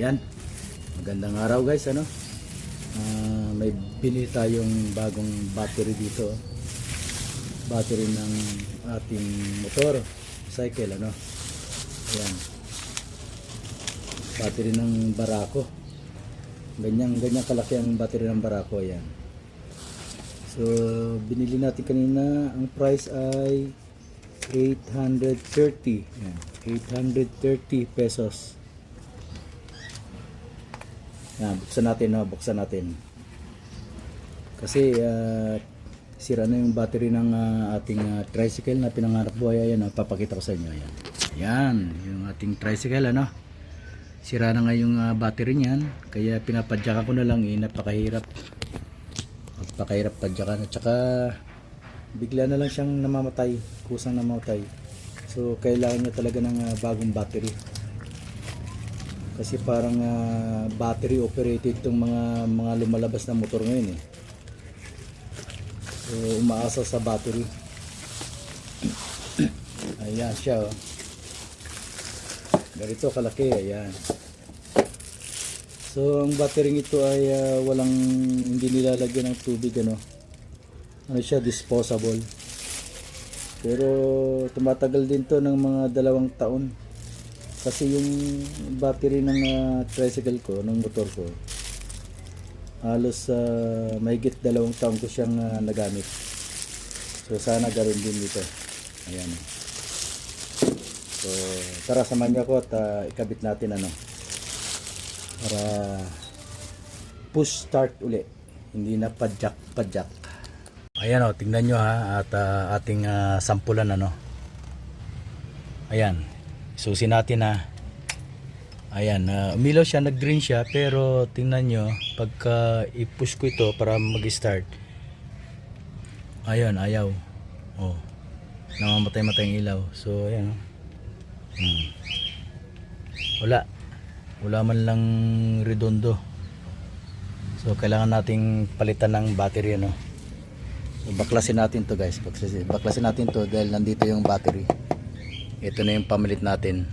Ayan. Magandang araw guys, ano? Ah, may bili tayong bagong battery dito. Battery ng ating motor, cycle, ano? Ayan. Battery ng Barako. Ganyan, ganyan kalaki ang battery ng Barako, ayan. So, binili natin kanina, ang price ay 830. Ayan, 830 pesos. Yan, buksan natin, no? buksan natin. Kasi ah, sira na yung battery ng ah, ating ah, tricycle na pinangarap buhay. Ayan, oh, papakita ko sa inyo. Ayan. Yan, yung ating tricycle, ano? Sira na nga yung ah, battery niyan. Kaya pinapadyakan ko na lang, eh, napakahirap. Napakahirap padyakan. At saka, bigla na lang siyang namamatay. Kusang namamatay. So, kailangan niya talaga ng ah, bagong battery kasi parang ah, battery operated itong mga mga lumalabas na motor ngayon eh. So umaasa sa battery. Ayan siya oh. ganito kalaki ayan. So ang battery ito ay ah, walang hindi nilalagyan ng tubig ano. Ano siya disposable. Pero tumatagal din to ng mga dalawang taon kasi yung battery ng ah, tricycle ko, ng motor ko, halos uh, mahigit dalawang taon ko siyang ah, nagamit. So sana ganoon din dito. Ayan. So tara samahan niyo ako at ah, ikabit natin ano. Para push start uli. Hindi na padjak padjak. Ayan o, tingnan nyo ha at ah, ating ah, sampulan ano. Ayan. Susi natin na. Ayan, uh, umilaw siya, nag-green siya, pero tingnan nyo, pagka i-push ko ito para mag-start, ayun, ayaw. Oh, namamatay-matay ang ilaw. So, ayan. oh. Hmm. Wala. Wala man lang redondo. So, kailangan nating palitan ng battery, ano. So, baklasin natin to guys. Baklasin, baklasin natin to dahil nandito yung battery. Ito na yung pamilit natin.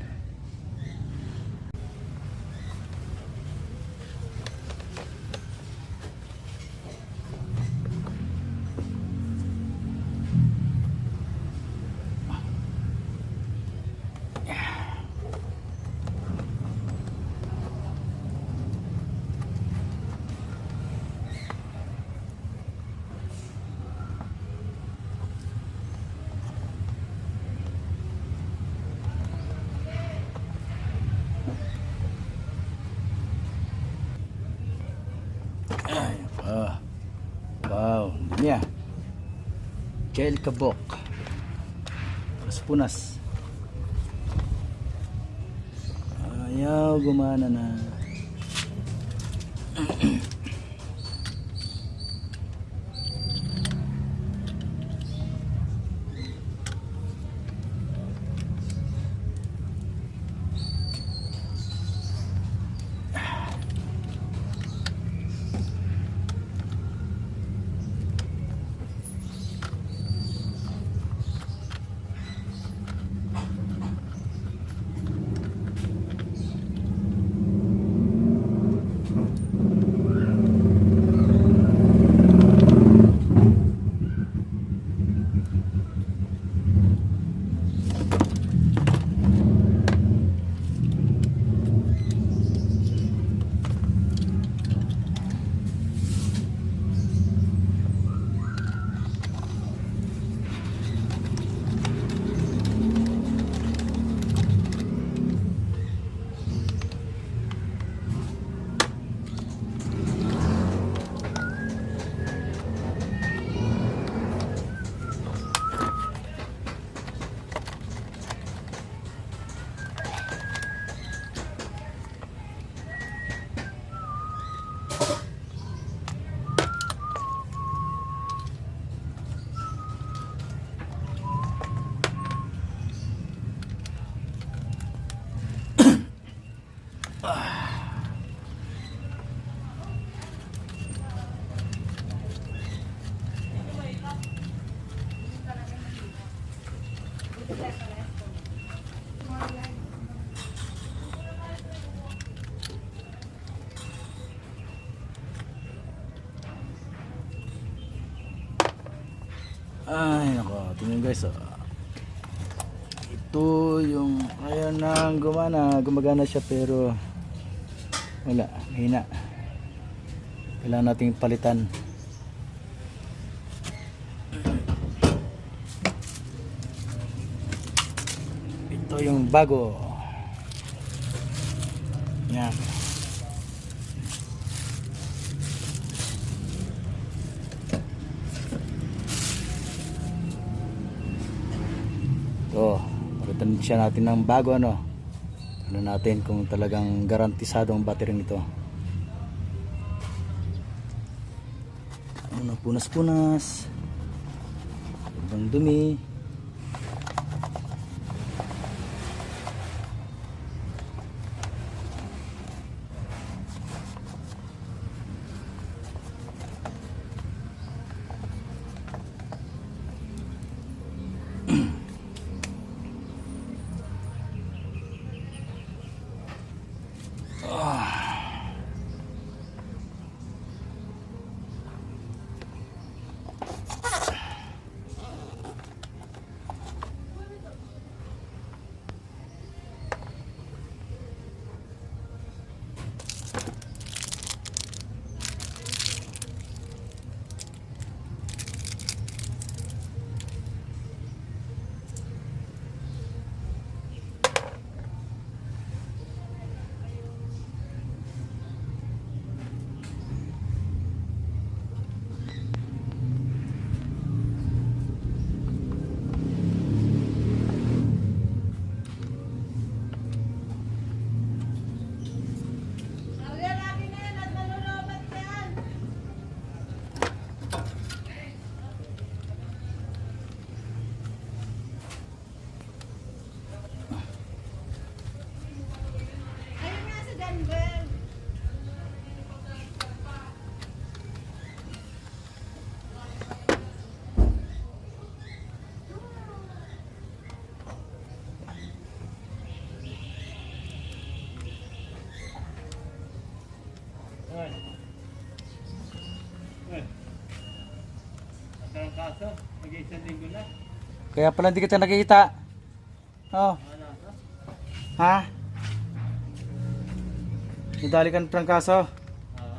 Kel kabok. Punas punas. Ayaw gumana na. Tingnan guys. Oh. Ito yung ayan na gumana. Gumagana siya pero wala. Hina. Kailangan nating palitan. Ito yung bago. Yan. So, palitan siya natin ng bago ano. Ano natin kung talagang garantisado ang battery nito. Ano punas-punas. Sobrang dumi. Ayun nga sa Denver. Ay. Ay. Ang kaso, mag-isang linggo na. Kaya pala hindi kita nakikita. Oh, ha? Nadali ka ng trangkaso. Oo.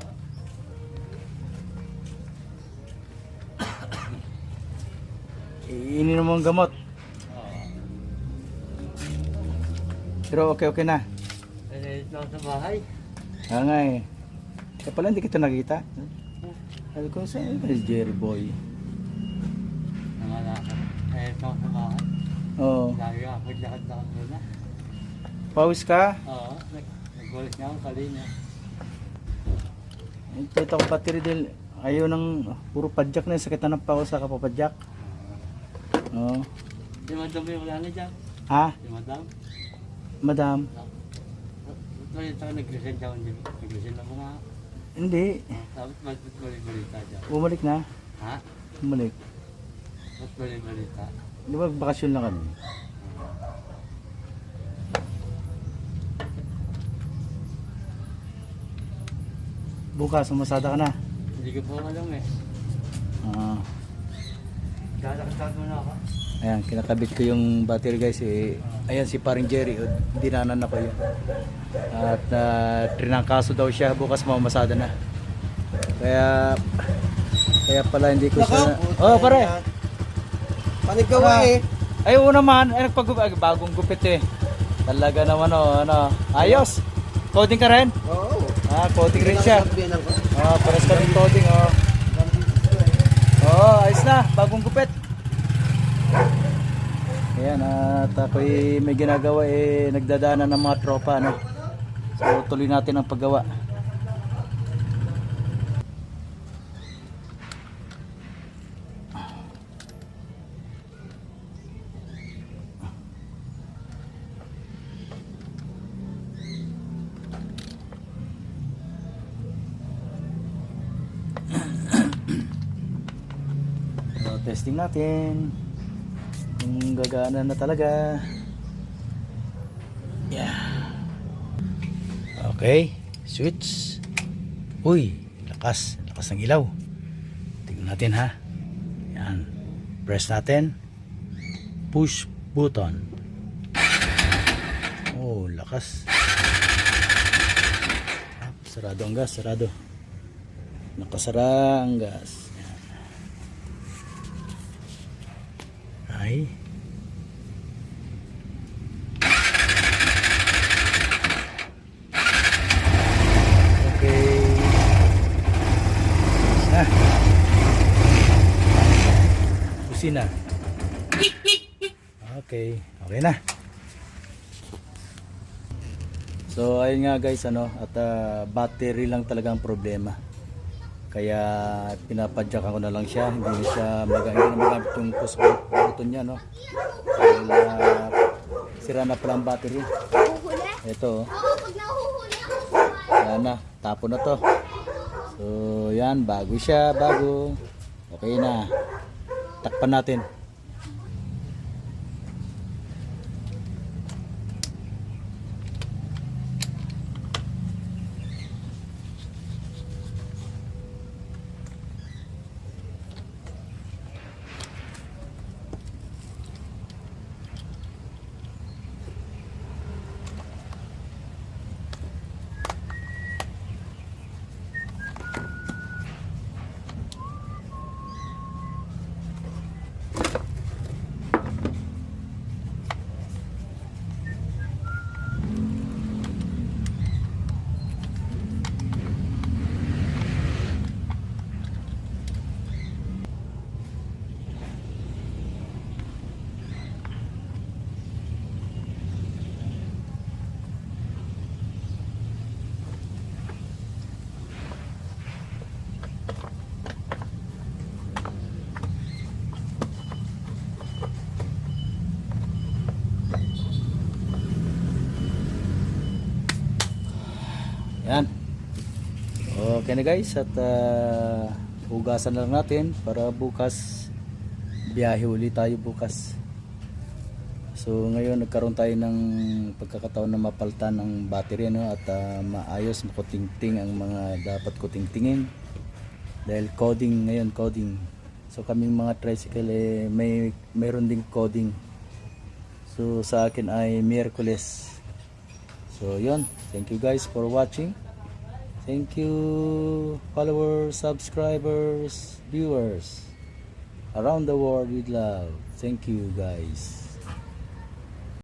Iinin mo ang gamot. Pero okay okay na. Pinalit lang sa bahay. Ah nga eh. Kaya pala hindi kita nakita. Sabi ko saan Jerry Boy? Lang sa bahay. Oo. Lagi ako maglakad-lakad muna. Pawis ka? Oo. Nag- Nagbulis nga ako kanina. Ito ko battery din. Ayaw ng puro padjak na yun. Sakit na ng pako sa kapapadjak. Oo. Si Madam yung wala na dyan. Ha? Si Madam. Madam? Ito yung tayo nag-resent ako. hindi- Nag-resent ako nga. Hindi. Tapos ba't ba't balik-balita dyan? Bumalik na. Ha? Bumalik. Ba't balik-balita? Di ba bakasyon lang kami? Bukas, umasada ka na. Hindi ko pa alam eh. Ah. Lalakad muna ako. Ayan, kinakabit ko yung battery guys. Eh. Ayan si paring Jerry. oh, Dinanan ako yun. At uh, trinangkaso daw siya. Bukas mamamasada na. Kaya kaya pala hindi ko siya... Oh, pare! Panigawa Ah. eh. Ay, oo naman. Ay, nagpag ay, bagong gupit eh. Talaga naman oh, ano. Ayos! Coding ka rin? Oo. Ah, coding rin siya. Sabihan ko. Ah, pares ka rin coding oh. Oo, ayos na. Bagong gupit. Ayan, at ako'y may ginagawa eh, nagdadaanan ng mga tropa, ano. So, tuloy natin ang paggawa. Testing natin. Kung gagana na talaga. Yeah. Okay. Switch. Uy, lakas. Lakas ng ilaw. Tingnan natin ha. Yan. press natin push button oh lakas sarado ang gas sarado nakasara ang gas Yan. ay okay na. Kusina okay. Okay na. So ayun nga guys ano at ah, battery lang talaga ang problema. Kaya pinapadyakan ko na lang siya, hindi na siya maga, hindi na magamit yung push button niya no. Dahil ah, sira na pala ang battery. Ito oh. Oo, pag nahuhuli ako. Yan na, tapo na to. So yan, bago siya, bago. Okay na. Takpan natin. Yan. Okay na guys at ah, hugasan na lang natin para bukas biyahe uli tayo bukas. So ngayon nagkaroon tayo ng pagkakataon na mapaltan ng battery no at ah, maayos makutingting ang mga dapat kutingtingin dahil coding ngayon coding. So kaming mga tricycle eh, may mayroon ding coding. So sa akin ay Miyerkules. So yun, thank you guys for watching. Thank you followers, subscribers, viewers around the world with love. Thank you guys.